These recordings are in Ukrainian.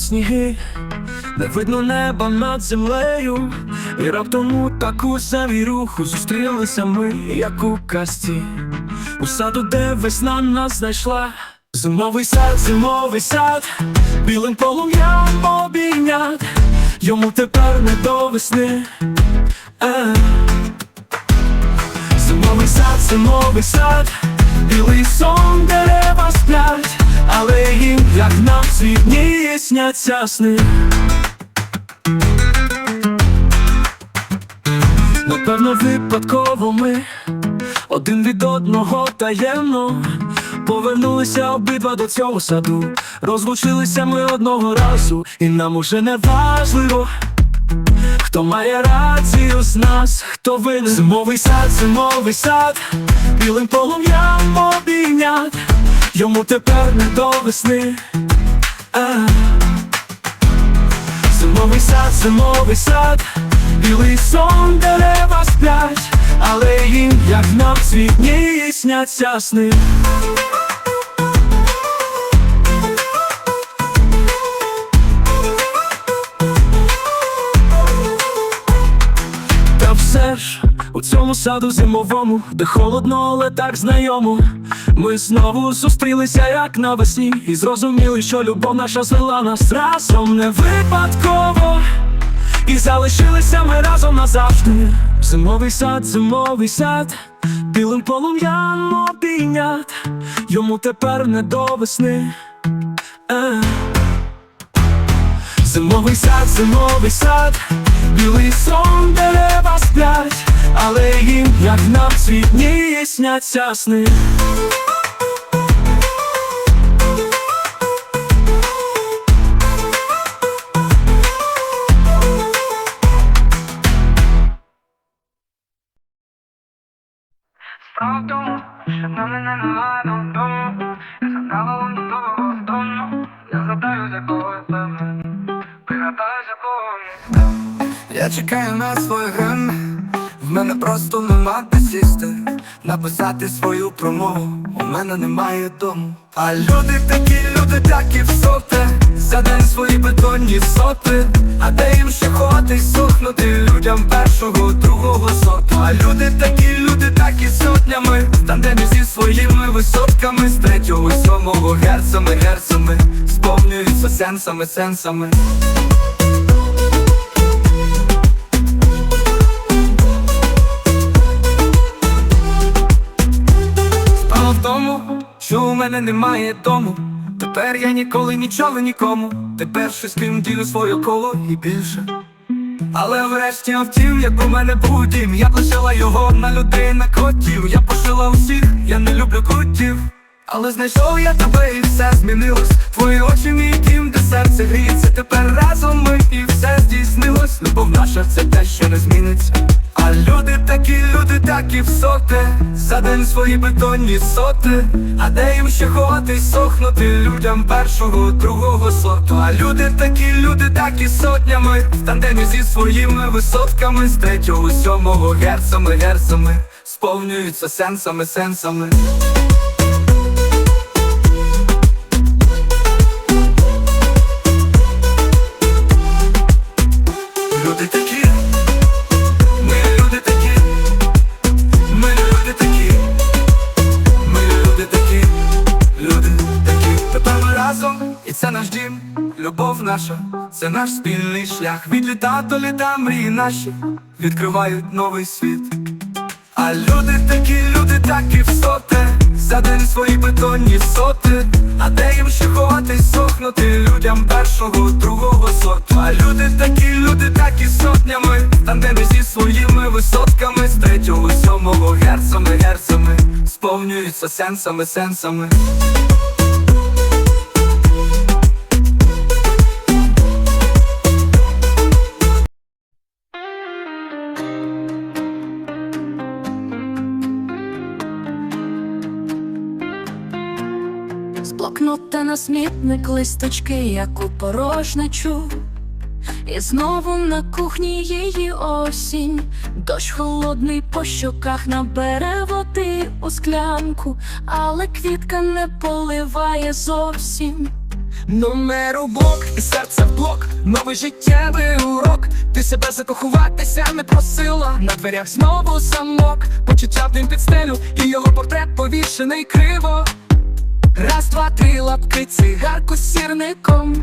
падають сніги, не видно неба над землею, і раптом у таку завіруху зустрілися ми, як у касті, у саду, де весна нас знайшла. Зимовий сад, зимовий сад, білим полум'ям обійнят, йому тепер не до весни. Е. Зимовий сад, зимовий сад, білий сон, дерева сплять, але їм, як нам світні сняться сни. Напевно, випадково ми один від одного таємно повернулися обидва до цього саду. Розлучилися ми одного разу, і нам уже не важливо. Хто має рацію з нас, хто винен Зимовий сад, зимовий сад, білим полум'ям обійнят, йому тепер не до весни. Зимовий сад, зимовий сад, білий сон, дерева сплять, але їм, як нам світні сняться сни. Та все ж у цьому саду зимовому, де холодно, але так знайомо. Ми знову зустрілися, як навесні, і зрозуміли, що любов наша звела нас разом не випадково. І залишилися ми разом назавжди. Зимовий сад, зимовий сад, білим полум'ям обійнят, йому тепер не до весни. Е. Зимовий сад, зимовий сад, білий сон, дерева сплять, але їм, як нам світні сняться сни. Немає дому А люди такі, люди такі всоте За день свої бетонні соти А де їм ще ходить сохнути людям першого, другого сорту? А люди такі, люди такі сотнями. В тандемі зі своїми висотками. З третього, сьомого герцами, герцами. Сповнюються сенсами, сенсами мене немає дому. Тепер я ніколи нічого нікому. Тепер щось ким ділю своє коло і більше. Але врешті втім, як у мене був дім. Я лишила його на людей, на котів. Я пошила усіх, я не люблю котів Але знайшов я тебе і все змінилось. Твої очі, мій дім, де серце гріється. Тепер разом ми і все здійснилось. Любов наша це те, що не зміниться А люди такі, люди такі всоте За день свої бетонні соти. А де їм ще ховати сохнути людям першого, другого сорту? А люди такі, люди такі сотнями. В тандемі зі своїми висотками. З третього, сьомого герцами, герцами. Сповнюються сенсами, сенсами наша, це наш спільний шлях. Від літа до літа мрії наші відкривають новий світ. А люди такі, люди такі всоте За день свої бетонні соти. А де їм ще ховатись, сохнути людям першого, другого сорту? А люди такі, люди такі сотнями. В тандемі зі своїми висотками. З третього, сьомого герцами, герцами. Сповнюються сенсами, сенсами на смітник листочки, як у порожнечу. І знову на кухні її осінь, дощ холодний по щоках набере води у склянку, але квітка не поливає зовсім. Номер у блок і серце в блок, новий життєвий урок. Ти себе закохуватися не просила. На дверях знову замок, почуття в дим під стелю, і його портрет повішений криво. Раз, два, три лапки, цигарку з сірником.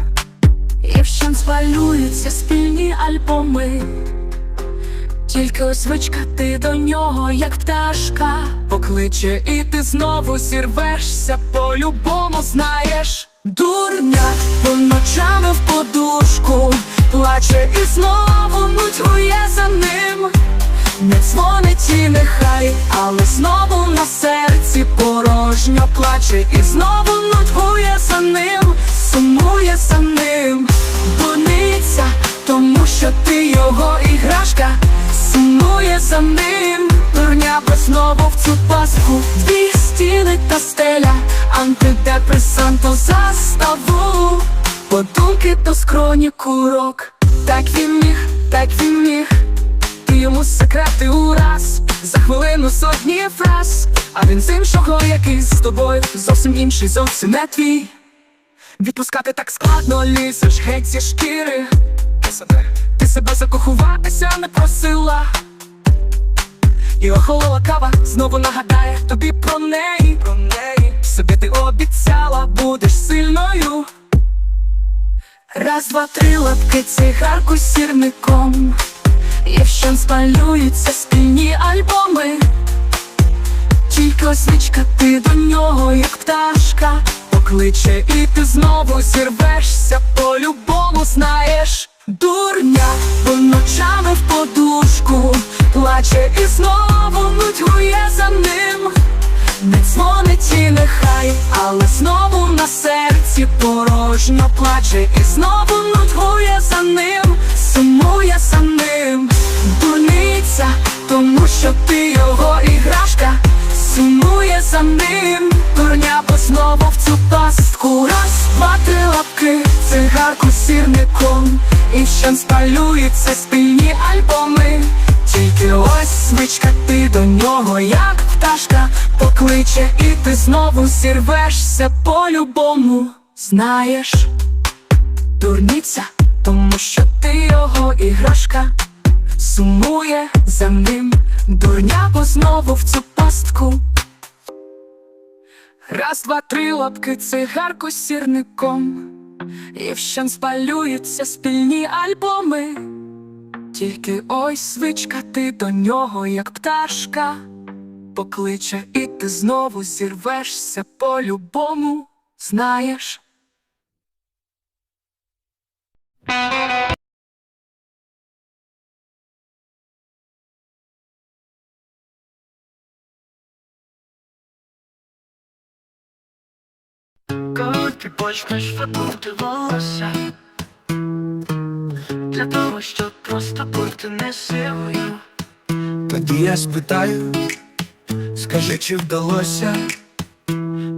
І вщен спалюються спільні альбоми. Тільки ось звичка ти до нього, як пташка. Покличе, і ти знову зірвешся, по-любому знаєш. Дурня, бо ночами в подушку плаче і знову нудьгує за ним. Не дзвонить і нехай, плаче і знову нудьгує за ним, сумує за ним, Боїться, тому що ти його іграшка, сумує за ним, дурня бо знову в цю пастку Дві стіни та стеля, антидепресант у заставу, подумки до скроні курок. Так він міг, так він міг. Йому секрети ураз За хвилину сотні фраз. А він з іншого якийсь з тобою Зовсім інший, зовсім не твій. Відпускати так складно, лізеш геть зі шкіри. Ти себе закохуватися не просила. І охолола кава знову нагадає тобі про неї, про неї. Собі ти обіцяла, будеш сильною. Раз, два, три лапки цигарку з сірником і вщен спалюються спільні альбоми. Тільки освічка, ти до нього, як пташка. Покличе, і ти знову зірвешся, по-любому знаєш. Дурня, бо ночами в подушку Плаче і знову нудьгує за ним. Не дзвонить і нехай, але знову на серці порожньо плаче і знову нудьгує за ним, сумує за ним, дурниця, тому що ти його іграшка, сумує за ним, дурня, бо знову в цю пастку. Три лапки, цигарку сірником, і ще спалюються спільні альбоми. Тільки ось звичка, ти до нього, як пташка, покличе, і ти знову зірвешся по-любому. Знаєш, дурниця, тому що ти його іграшка, сумує за ним, дурня, знову в цю пастку. Раз, два, три лапки, цигарку з сірником, і вщен спалюються спільні альбоми. Тільки ось свичка, ти до нього, як пташка, покличе, і ти знову зірвешся по-любому, знаєш. Ти почнеш фарбувати волосся Для того, щоб просто бути не сивою Тоді я спитаю, скажи, чи вдалося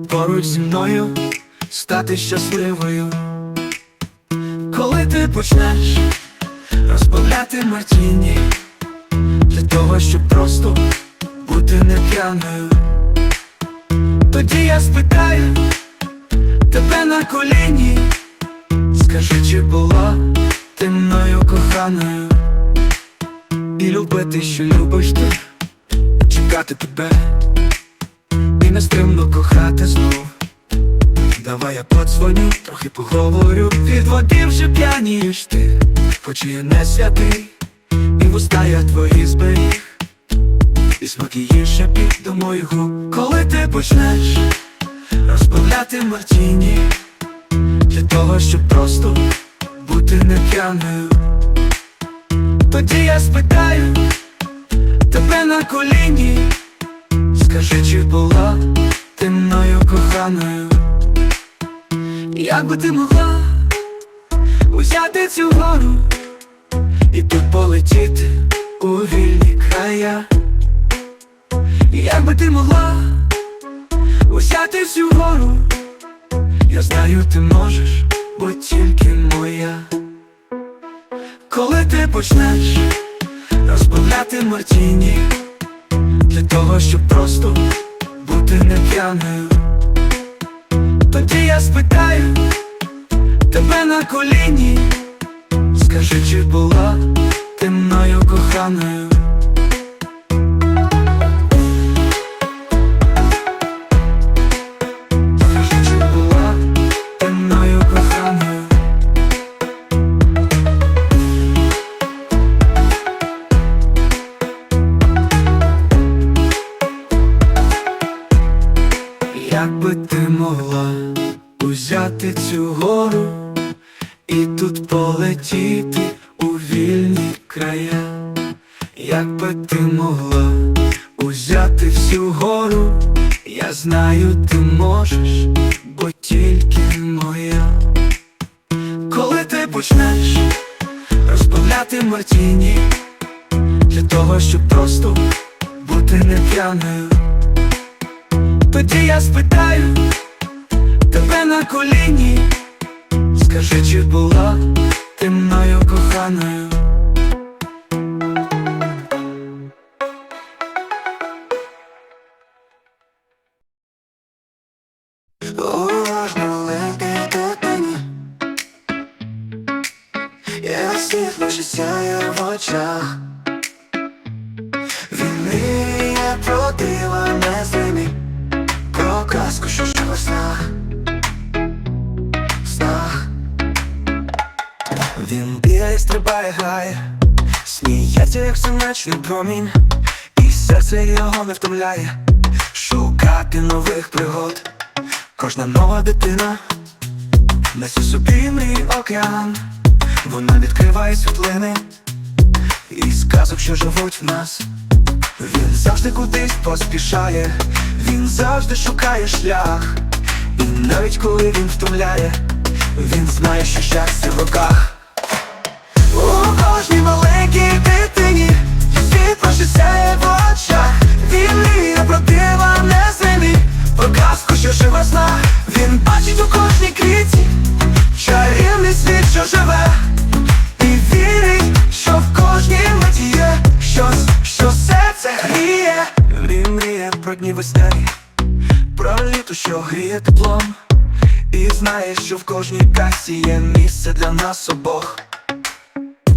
поруч зі мною стати щасливою. Коли ти почнеш розбавляти мартіні для того, щоб просто бути не п'яною. Тоді я спитаю тебе на коліні, скажи, чи була ти мною коханою? І любити, що любиш ти, чекати тебе. І нестримно кохати знов. Давай я подзвоню, трохи поговорю. Від води вже п'янієш ти, хоч і не святий, і вуста я твої зберіг, і смак її шепіт до моїх губ Коли ти почнеш розбавляти мартіні Для того, щоб просто бути не п'яною. Тоді я спитаю тебе на коліні, скажи, чи була ти мною коханою, як би ти могла взяти цю гору і тут полетіти у вільні края, як би ти могла взяти цю гору, я знаю, ти можеш, бо тільки моя. Коли ти почнеш розбавляти мартіні Для того, щоб просто бути не п'яною Тоді я спитаю тебе на коліні. Скажи, чи була ти мною коханою? Почнеш розбавляти мартіні для того, щоб просто бути не п'яною. Тоді я спитаю тебе на коліні, скажи, чи була ти мною коханою? Очах. Він мріє про дива незримі Про казку, що живе в снах. Снах. Він бігає, стрибає, грає Сміється, як сонячний промінь І серце його не втомляє. Шукати нових пригод. Кожна нова дитина несе собі мрій океан, вона відкриває світлини і сказок, що живуть в нас. Він завжди кудись поспішає, він завжди шукає шлях, і навіть коли він втомляє, він знає, що щастя в руках. У кожній маленькій дитині світло сяє в очах Він мріє про дива незримі Про казку, що живе в снах Він бачить у кожній квіті Чарівний світ, що живе весняні Про літо, що гріє теплом І знає, що в кожній касі є місце для нас обох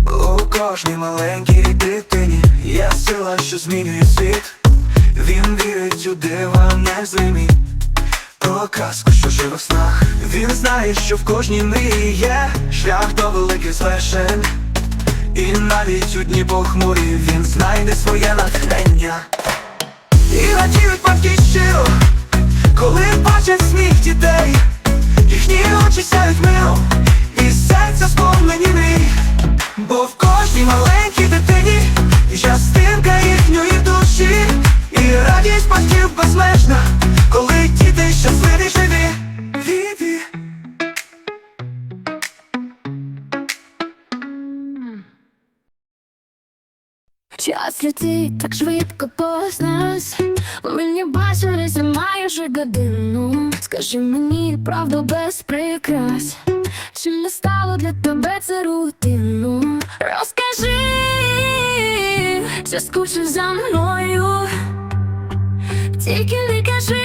у кожній маленькій дитині є сила, що змінює світ. Він вірить у дива незримі Про казку, що живе в снах. Він знає, що в кожній мрії є шлях до великих звершень. І навіть у дні похмурі він знайде своє натхнення. І радіють батьки щиро, коли бачать сміх дітей, їхні очі сяють мил, і серця сповнені мрій. Бо в кожній маленькій дитині частинка їхньої душі, і радість батьків безмежна, Час так швидко повз нас. Мені бачилися майже годину. Скажи мені правду без прикрас. Чи не стало для тебе це рутину? Розкажи, чи скучиш за мною? Тільки не кажи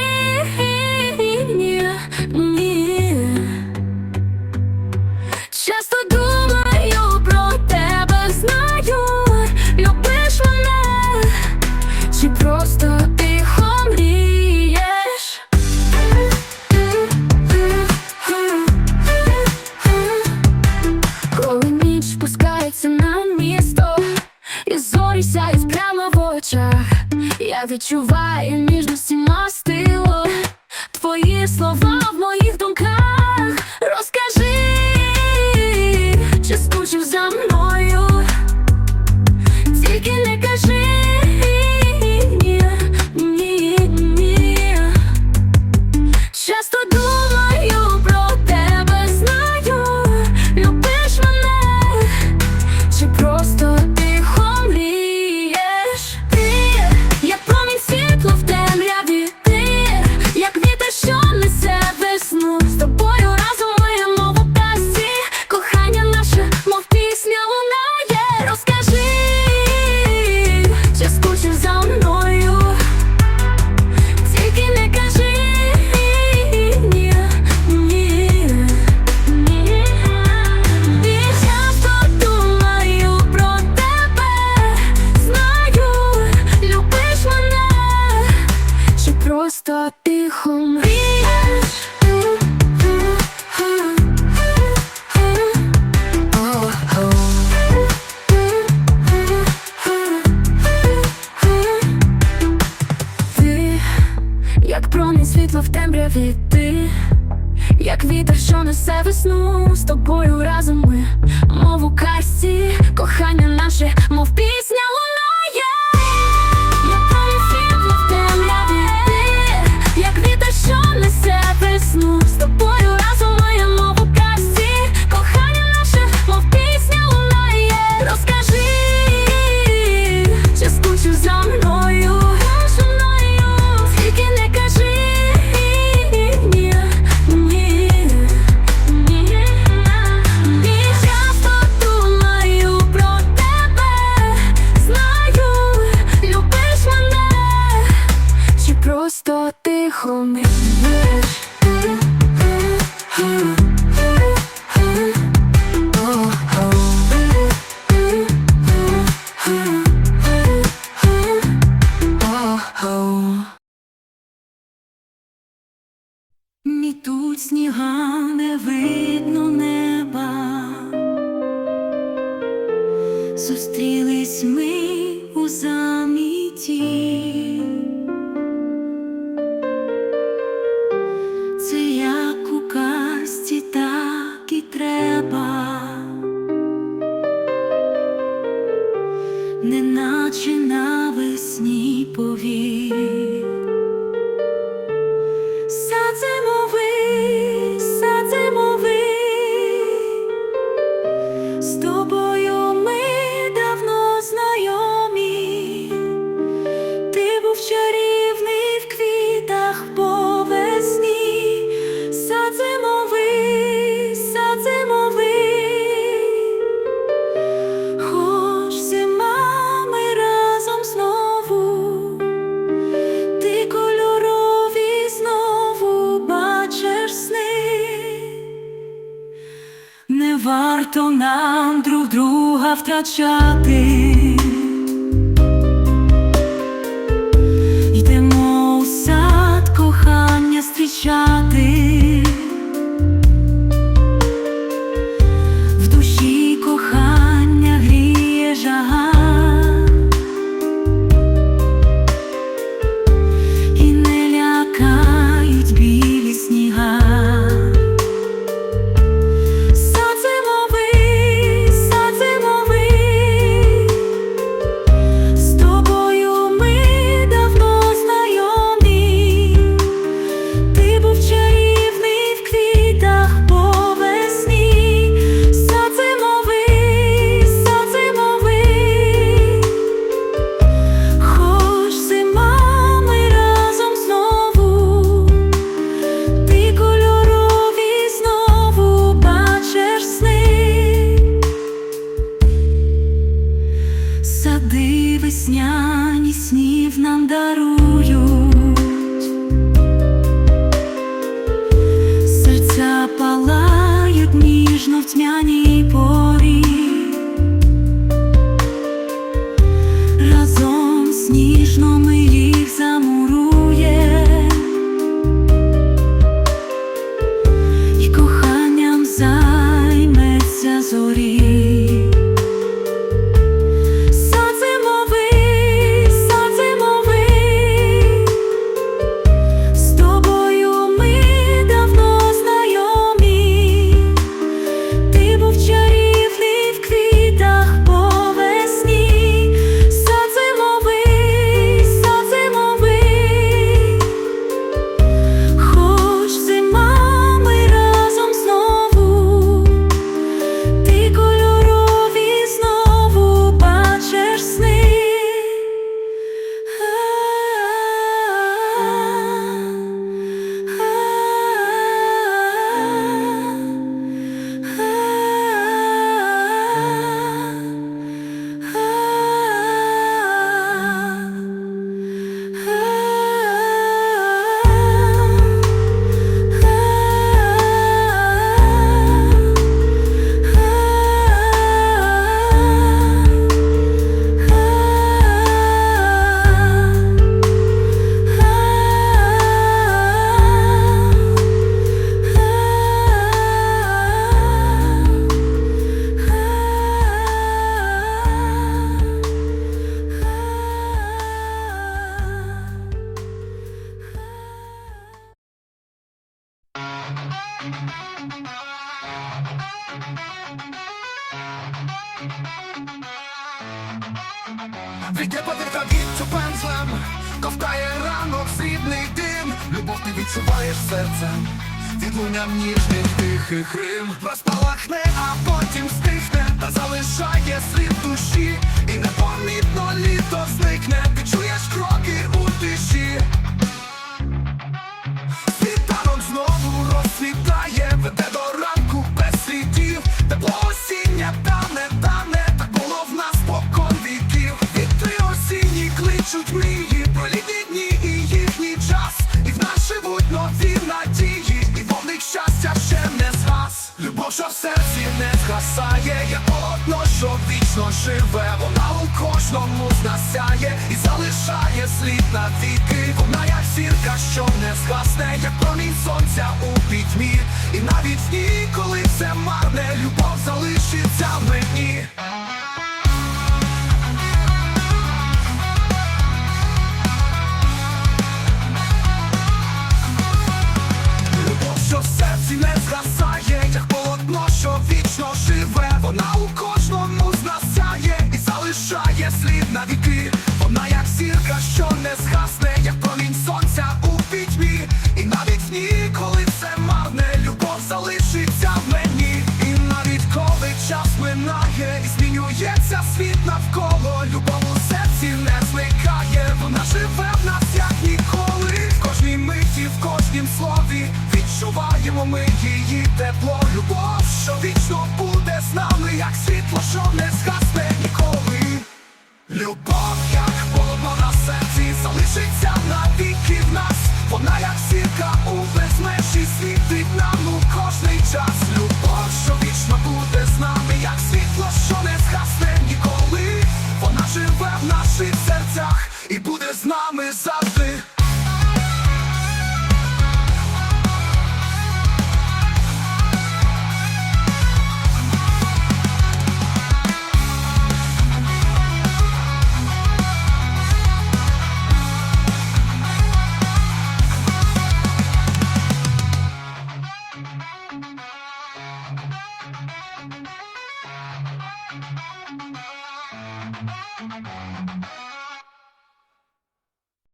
просто тихо мрієш Ти, як промінь світло в темряві ти, як вітер, що несе весну з тобою разом ми, мов у касті, кохання наше, мов пісня. Зустрілись ми у заміті. Втрачати. Луням ніжних тихих рим Розпалахне, а потім стихне, та залишає слід душі, і непомітно літо зникне, ти чуєш кроки у тиші.